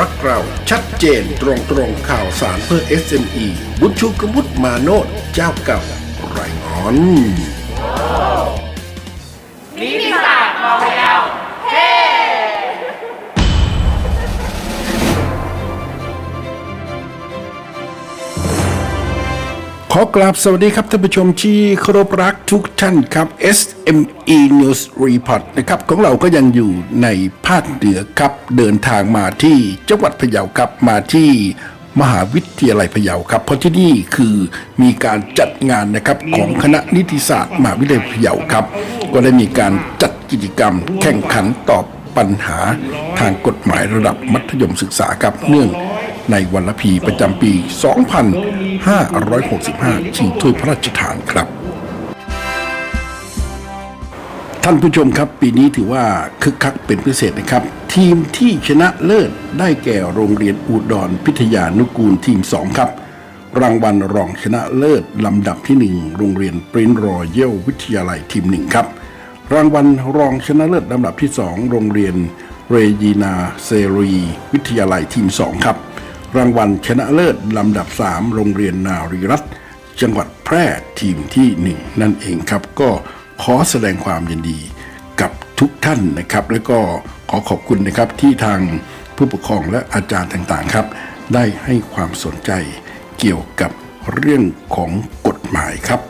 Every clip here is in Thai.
รักเราชัดเจนตรงตรงข่าวสารเพื่อ SME บุญชูกมุตมาโนดเจ้าเก่ารายงอนนิติศาสตรมองแล้ว ขอกราบสวัสดีครับท่านผู้ชมที่เคารพรักทุกท่านครับ SME News Report นะครับของเราก็ยังอยู่ในภาคเหนือครับ เดินทางมาที่จังหวัดพะเยาครับมาที่มหาวิทยาลัยพะเยาครับ เพราะที่นี่คือมีการจัดงานนะครับของคณะนิติศาสตร์มหาวิทยาลัยพะเยาครับ ก็ได้มีการจัดกิจกรรมแข่งขันตอบปัญหาทางกฎหมายระดับมัธยมศึกษาครับเนื่อง ในวันละพีประจำปี 2565 ชิงถ้วยพระราชทานครับ ท่านผู้ชมครับปีนี้ถือว่าคึกคักเป็นพิเศษนะครับ ทีมที่ชนะเลิศได้แก่โรงเรียนอุดรพิทยานุกูลทีม 2 ครับ รางวัลรองชนะเลิศลำดับที่ 1 โรงเรียนปรินรอเยลวิทยาลัยทีม 1 ครับรางวัลรองชนะเลิศลำดับที่ 2 โรงเรียนเรยีนาเซรี วิทยาลัยทีม 2 ครับ รางวัลชนะเลิศลำดับ 3 โรงเรียนนารีรัตจังหวัดแพร่ทีมที่ 1 นั่นเองครับ ก็ขอแสดงความยินดีกับทุกท่านนะครับ แล้วก็ขอขอบคุณนะครับที่ทางผู้ปกครองและอาจารย์ต่างๆครับ ได้ให้ความสนใจเกี่ยวกับเรื่องของกฎหมายครับ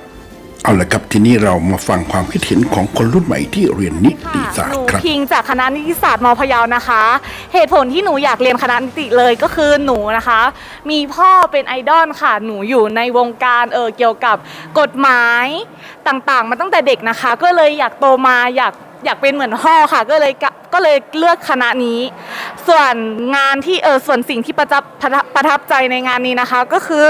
เอาละครับทีนี้เรามาฟังความคิดเห็นของคนรุ่นใหม่ที่เรียนนิติศาสตหนูร์ครับ พิงจากคณะนิติศาสตร์มพะเยานะคะ เหตุผลที่หนูอยากเรียนคณะนิติเลยก็คือหนูนะคะ มีพ่อเป็นไอดอลค่ะ หนูอยู่ในวงการเออเกี่ยวกับกฎหมายต่างๆ มาตั้งแต่เด็กนะคะ ก็เลยอยากโตมาอยากอยากเป็นเหมือนพ่อค่ะ ก็เลยกะก็เลยเลือกคณะนี้ ส่วนงานที่เออส่วนสิ่งที่ประทับประทับประทับใจในงานนี้นะคะ ก็คือ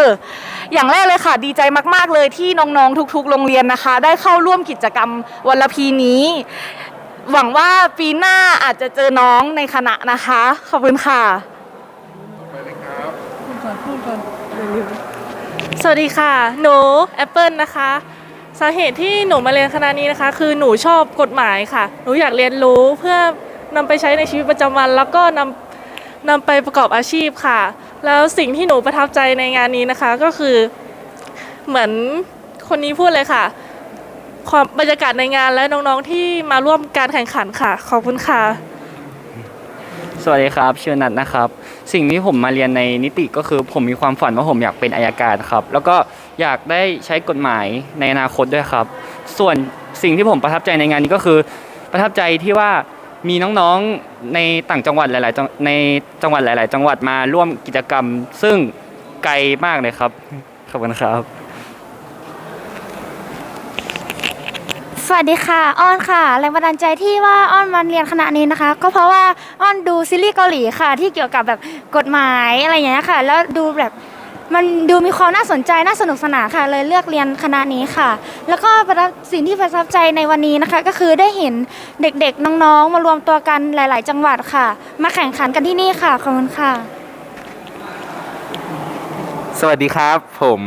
อย่างแรกเลยค่ะดีใจมากๆเลยที่น้องๆทุก ๆ โรงเรียนนะคะ ได้เข้าร่วมกิจกรรมวันละพีนี้ หวังว่าปีหน้าอาจจะเจอน้องในคณะนะคะ ขอบคุณค่ะสวัสดีค่ะ หนูแอปเปิลนะคะ สาเหตุที่หนูมาเรียนคณะนี้นะคะ คือหนูชอบกฎหมายค่ะ หนูอยากเรียนรู้เพื่อนำไปใช้ในชีวิตประจำวัน แล้วก็นำนำไปประกอบอาชีพค่ะ แล้วสิ่งที่หนูประทับใจในงานนี้นะคะก็คือเหมือนคนนี้พูดเลยค่ะ ความบรรยากาศในงานและน้องๆที่มาร่วมการแข่งขันค่ะ ขอบคุณค่ะ สวัสดีครับชื่อนัทนะครับ สิ่งที่ผมมาเรียนในนิติก็คือผมมีความฝันว่าผมอยากเป็นอายการครับ แล้วก็อยากได้ใช้กฎหมายในอนาคตด้วยครับ ส่วนสิ่งที่ผมประทับใจในงานนี้ก็คือ ประทับใจที่ว่ามีน้องๆในต่างจังหวัดหลายๆในจังหวัดหลาย ๆ จังหวัดมาร่วมกิจกรรม ซึ่งไกลมากเลยครับขอบคุณครับ สวัสดีค่ะ อ้อนค่ะ แรงบันดาลใจที่ว่าอ้อนมาเรียนคณะนี้นะคะ ก็เพราะว่าอ้อนดูซีรีส์เกาหลีค่ะ ที่เกี่ยวกับแบบกฎหมายอะไรอย่างเงี้ยค่ะ แล้วดูแบบมันดูมีความน่าสนใจน่าสนุกสนานค่ะ เลยเลือกเรียนคณะนี้ค่ะ แล้วก็ประทับสิ่งที่ประทับใจในวันนี้นะคะ ก็คือได้เห็นเด็กๆน้องๆ มารวมตัวกันหลาย ๆ จังหวัดค่ะ มาแข่งขันกันที่นี่ค่ะขอบคุณค่ะ สวัสดีครับ ผม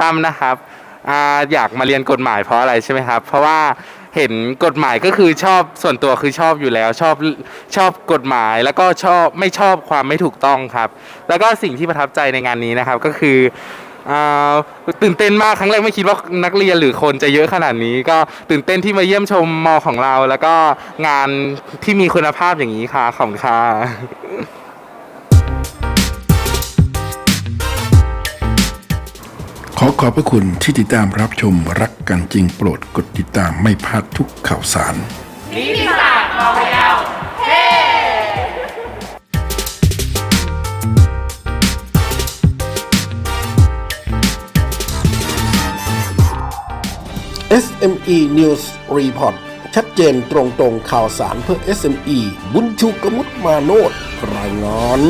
ตั้มนะครับ อาอยากมาเรียนกฎหมายเพราะอะไรใช่ไหมครับ เพราะว่าเห็นกฎหมายก็คือชอบส่วนตัวคือชอบอยู่แล้ว ชอบชอบกฎหมายแล้วก็ชอบไม่ชอบความไม่ถูกต้องครับ แล้วก็สิ่งที่ประทับใจในงานนี้นะครับก็คือตื่นเต้นมากครั้งแรกไม่คิดว่านักเรียนหรือคนจะเยอะขนาดนี้ ก็ตื่นเต้นที่มาเยี่ยมชมมอของเรา แล้วก็งานที่มีคุณภาพอย่างนี้ค่ะขอบคุณค่ะ ขอบพระคุณที่ติดตามรับชมรักกันจริงโปรดกดติดตามไม่พลาดทุกข่าวสาร นิสิตาบอยดาวเทส SME News Report ชัดเจนตรงตรงข่าวสารเพื่อ SME บุญชูกมุตมาโนดรายงาน